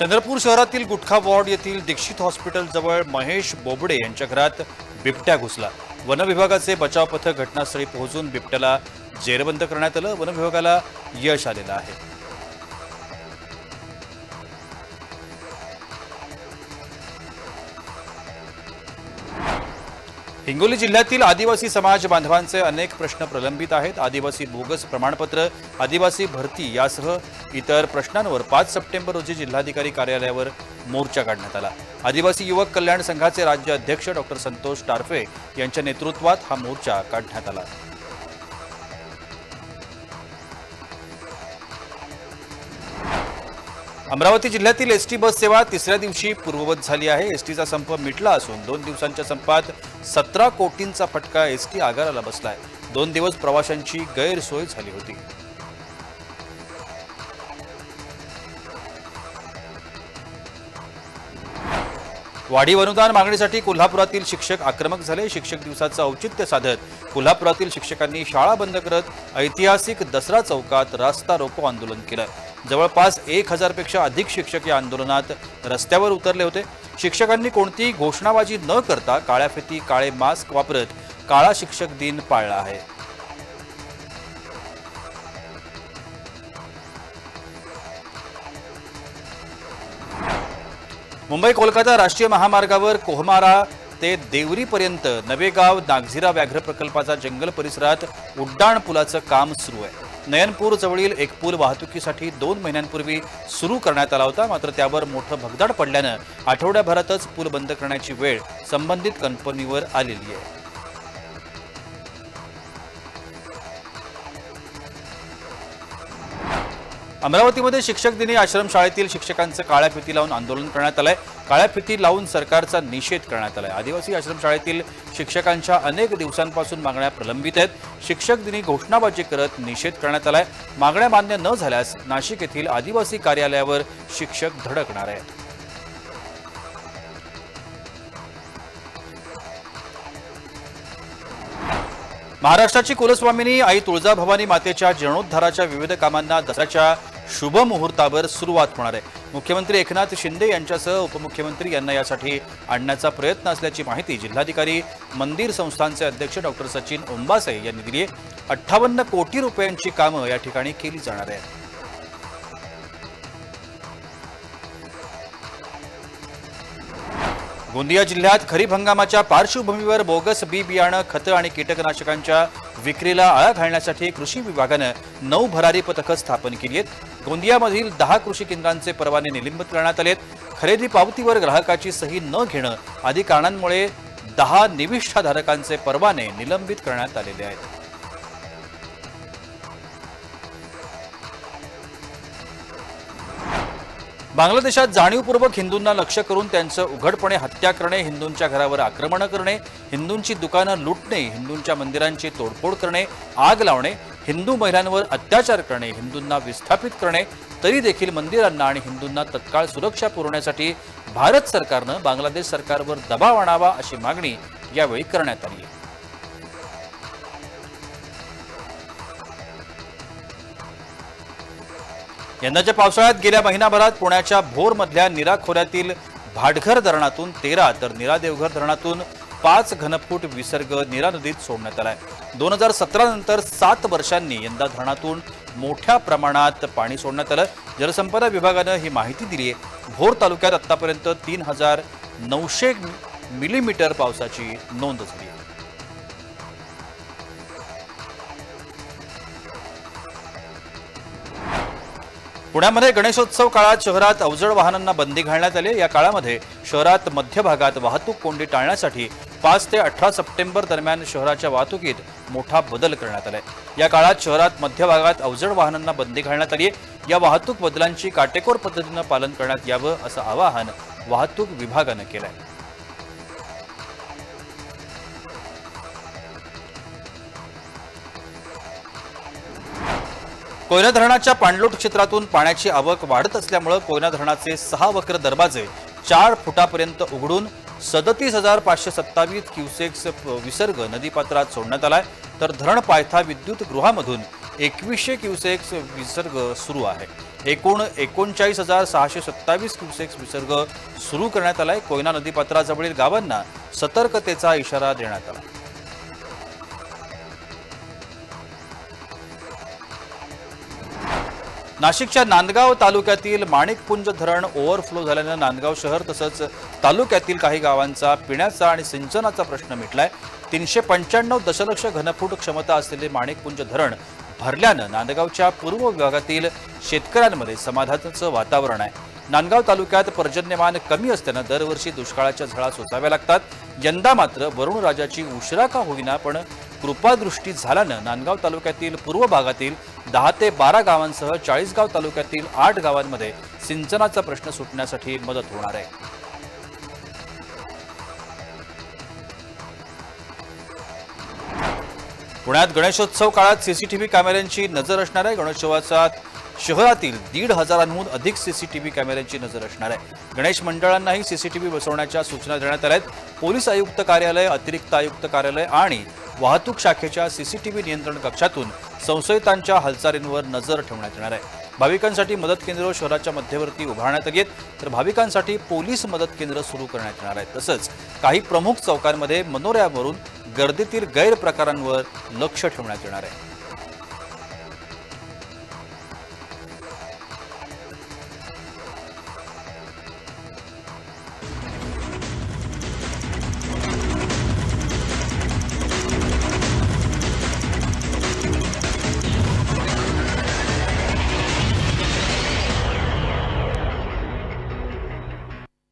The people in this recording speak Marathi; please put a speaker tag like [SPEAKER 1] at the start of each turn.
[SPEAKER 1] चंद्रपूर शहरातील गुटखा वॉर्ड येथील दीक्षित हॉस्पिटल जवळ महेश बोबडे यांच्या घरात बिबट्या घुसला. वनविभागाचे बचाव पथक घटनास्थळी पोहोचून बिबट्याला जेरबंद करण्यात आलं. वनविभागाला यश आलेलं आहे. हिंगोली जिल्ह्यातील आदिवासी समाज बांधवांचे अनेक प्रश्न प्रलंबित आहेत. आदिवासी बोगस प्रमाणपत्र आदिवासी भरती यासह इतर प्रश्नांवर पाच सप्टेंबर रोजी जिल्हाधिकारी कार्यालयावर मोर्चा काढण्यात आला. आदिवासी युवक कल्याण संघाचे राज्य अध्यक्ष डॉक्टर संतोष टारफे यांच्या नेतृत्वात हा मोर्चा काढण्यात आला. अमरावती जिल्ह्यातील एसटी बस सेवा तिसऱ्या दिवशी पूर्ववत झाली आहे. एसटीचा संप मिटला असून दोन दिवसांच्या संपात सतरा कोटींचा फटका एस टी आगाराला बसलाय. दोन दिवस प्रवाशांची गैरसोय झाली होती. वाढीव अनुदान मागणीसाठी कोल्हापुरातील शिक्षक आक्रमक झाले. शिक्षक दिवसाचं औचित्य साधत कोल्हापुरातील शिक्षकांनी शाळा बंद करत ऐतिहासिक दसरा चौकात रास्ता रोको आंदोलन केलं. जवळपास एक हजारपेक्षा अधिक शिक्षक या आंदोलनात रस्त्यावर उतरले होते. शिक्षकांनी कोणतीही घोषणाबाजी न करता काळ्या फिती काळे मास्क वापरत काळा शिक्षक दिन पाळला आहे. मुंबई कोलकाता राष्ट्रीय महामार्गावर कोहमारा ते देवरीपर्यंत नवेगाव नागझिरा व्याघ्र प्रकल्पाचा जंगल परिसरात उड्डाण पुलाचं काम सुरू आहे. नयनपूर जवळील एक पूल वाहतुकीसाठी दोन महिन्यांपूर्वी सुरू करण्यात आला होता. मात्र त्यावर मोठं भगदाड पडल्यानं आठवड्याभरातच पूल बंद करण्याची वेळ संबंधित कंपनीवर आलेली आहे. अमरावतीमध्ये शिक्षक दिनी आश्रमशाळेतील शिक्षकांचं काळ्या फिती लावून आंदोलन करण्यात आलंय. काळ्या फिती लावून सरकारचा निषेध करण्यात आलाय. आदिवासी आश्रमशाळेतील शिक्षकांच्या अनेक दिवसांपासून मागण्या प्रलंबित आहेत. शिक्षक दिनी घोषणाबाजी करत निषेध करण्यात आलाय. मागण्या मान्य न झाल्यास नाशिक येथील आदिवासी कार्यालयावर शिक्षक धडकणार आहेत. महाराष्ट्राची कुलस्वामिनी आई तुळजाभवानी मातेच्या जीर्णोद्धाराच्या विविध कामांना दसऱ्याच्या शुभ मुहूर्तावर सुरुवात होणार आहे. मुख्यमंत्री एकनाथ शिंदे यांच्यासह उपमुख्यमंत्री यांना यासाठी आणण्याचा प्रयत्न असल्याची माहिती जिल्हाधिकारी मंदिर संस्थानचे अध्यक्ष डॉक्टर सचिन ओंबासे यांनी दिली आहे. अठ्ठावन्न कोटी रुपयांची कामं या ठिकाणी केली जाणार आहेत. गोंदिया जिल्ह्यात खरीप हंगामाच्या पार्श्वभूमीवर बोगस बी बियाणं खतं आणि कीटकनाशकांच्या विक्रीला आळा घालण्यासाठी कृषी विभागानं नऊ भरारी पथकं स्थापन केली आहेत गोंदियामधील दहा कृषी केंद्रांचे परवाने निलंबित करण्यात आलेत. खरेदी पावतीवर ग्राहकाची सही न घेणं आदी कारणांमुळे दहा निविष्ठाधारकांचे परवाने निलंबित करण्यात आलेले आहेत. बांगलादेशात जाणीवपूर्वक हिंदूंना लक्ष करून त्यांचं उघडपणे हत्या करणे हिंदूंच्या घरावर आक्रमण करणे हिंदूंची दुकानं लुटणे हिंदूंच्या मंदिरांची तोडफोड करणे आग लावणे हिंदू महिलांवर अत्याचार करणे हिंदूंना विस्थापित करणे तरी देखील मंदिरांना आणि हिंदूंना तत्काळ सुरक्षा पुरवण्यासाठी भारत सरकारनं बांगलादेश सरकारवर दबाव आणावा अशी मागणी यावेळी करण्यात आली आहे. यंदाच्या पावसाळ्यात गेल्या महिनाभरात पुण्याच्या भोरमधल्या निरा खोऱ्यातील भाटघर धरणातून तेरा तर निरा देवघर धरणातून पाच घनफूट विसर्ग निरा नदीत सोडण्यात आलाय. दोन हजार सतरा नंतर सात वर्षांनी यंदा धरणातून मोठ्या प्रमाणात पाणी सोडण्यात आलं. जलसंपदा विभागानं ही माहिती दिली आहे. भोर तालुक्यात आतापर्यंत तीन हजार नऊशे मिलीमीटर पावसाची नोंद झाली आहे. पुण्यामध्ये गणेशोत्सव काळात शहरात अवजड वाहनांना बंदी घालण्यात आली या काळामध्ये शहरात मध्य भागात वाहतूक कोंडी टाळण्यासाठी पाच ते अठरा सप्टेंबर दरम्यान शहराच्या वाहतुकीत मोठा बदल करण्यात आलाय. या काळात शहरात मध्य भागात अवजड वाहनांना बंदी घालण्यात आली आहे. या वाहतूक बदलांची काटेकोर पद्धतीनं पालन करण्यात यावं असं आवाहन वाहतूक विभागानं केलं आहे कोयना धरणाच्या पाणलोट क्षेत्रातून पाण्याची आवक वाढत असल्यामुळे कोयना धरणाचे सहा वक्र दरवाजे चार फुटापर्यंत उघडून सदतीस हजार पाचशे सत्तावीस क्युसेक्स विसर्ग नदीपात्रात सोडण्यात आलाय. तर धरण पायथा विद्युत गृहामधून एकवीसशे क्युसेक्स विसर्ग सुरू आहे. एकूण एकोणचाळीस हजार सहाशे सत्तावीस क्युसेक्स विसर्ग सुरू करण्यात आलाय. कोयना नदीपात्राजवळील गावांना सतर्कतेचा इशारा देण्यात आला. नाशिकच्या नांदगाव तालुक्यातील माणिकपुंज धरण ओव्हरफ्लो झाल्यानं नांदगाव शहर तसंच तालुक्यातील काही गावांचा पिण्याचा आणि सिंचनाचा प्रश्न मिटलाय. तीनशे पंच्याण्णव दशलक्ष घनफूट क्षमता असलेले माणिकपुंज धरण भरल्यानं नांदगावच्या पूर्व विभागातील शेतकऱ्यांमध्ये समाधानाचं वातावरण आहे. नांदगाव तालुक्यात पर्जन्यमान कमी असल्यानं दरवर्षी दुष्काळाच्या झळा सोसाव्या लागतात. यंदा मात्र वरुणराजाची उशिरा का होईना पण कृपादृष्टी झाल्यानं नांदगाव तालुक्यातील पूर्व भागातील दहा ते बारा गावांसह चाळीसगाव तालुक्यातील आठ गावांमध्ये सिंचनाचा प्रश्न सुटण्यासाठी मदत होणार आहे. पुण्यात गणेशोत्सव काळात सीसीटीव्ही कॅमेऱ्यांची नजर असणार आहे. गणेशोत्सवाचा शहरातील दीड हजारांहून अधिक सीसीटीव्ही कॅमेऱ्यांची नजर असणार आहे. गणेश मंडळांनाही सीसीटीव्ही बसवण्याच्या सूचना देण्यात आल्या आहेत. पोलीस आयुक्त कार्यालय अतिरिक्त आयुक्त कार्यालय आणि वाहतूक शाखेच्या सीसीटीव्ही नियंत्रण कक्षातून संशयितांच्या हालचालींवर नजर ठेवण्यात येणार आहे. भाविकांसाठी मदत केंद्र शहराच्या मध्यवर्ती उभारण्यात येत तर भाविकांसाठी पोलीस मदत केंद्र सुरू करण्यात येणार आहे. तसंच काही प्रमुख चौकांमध्ये मनोऱ्यावरून गर्दीतील गैरप्रकारांवर लक्ष ठेवण्यात येणार आहे.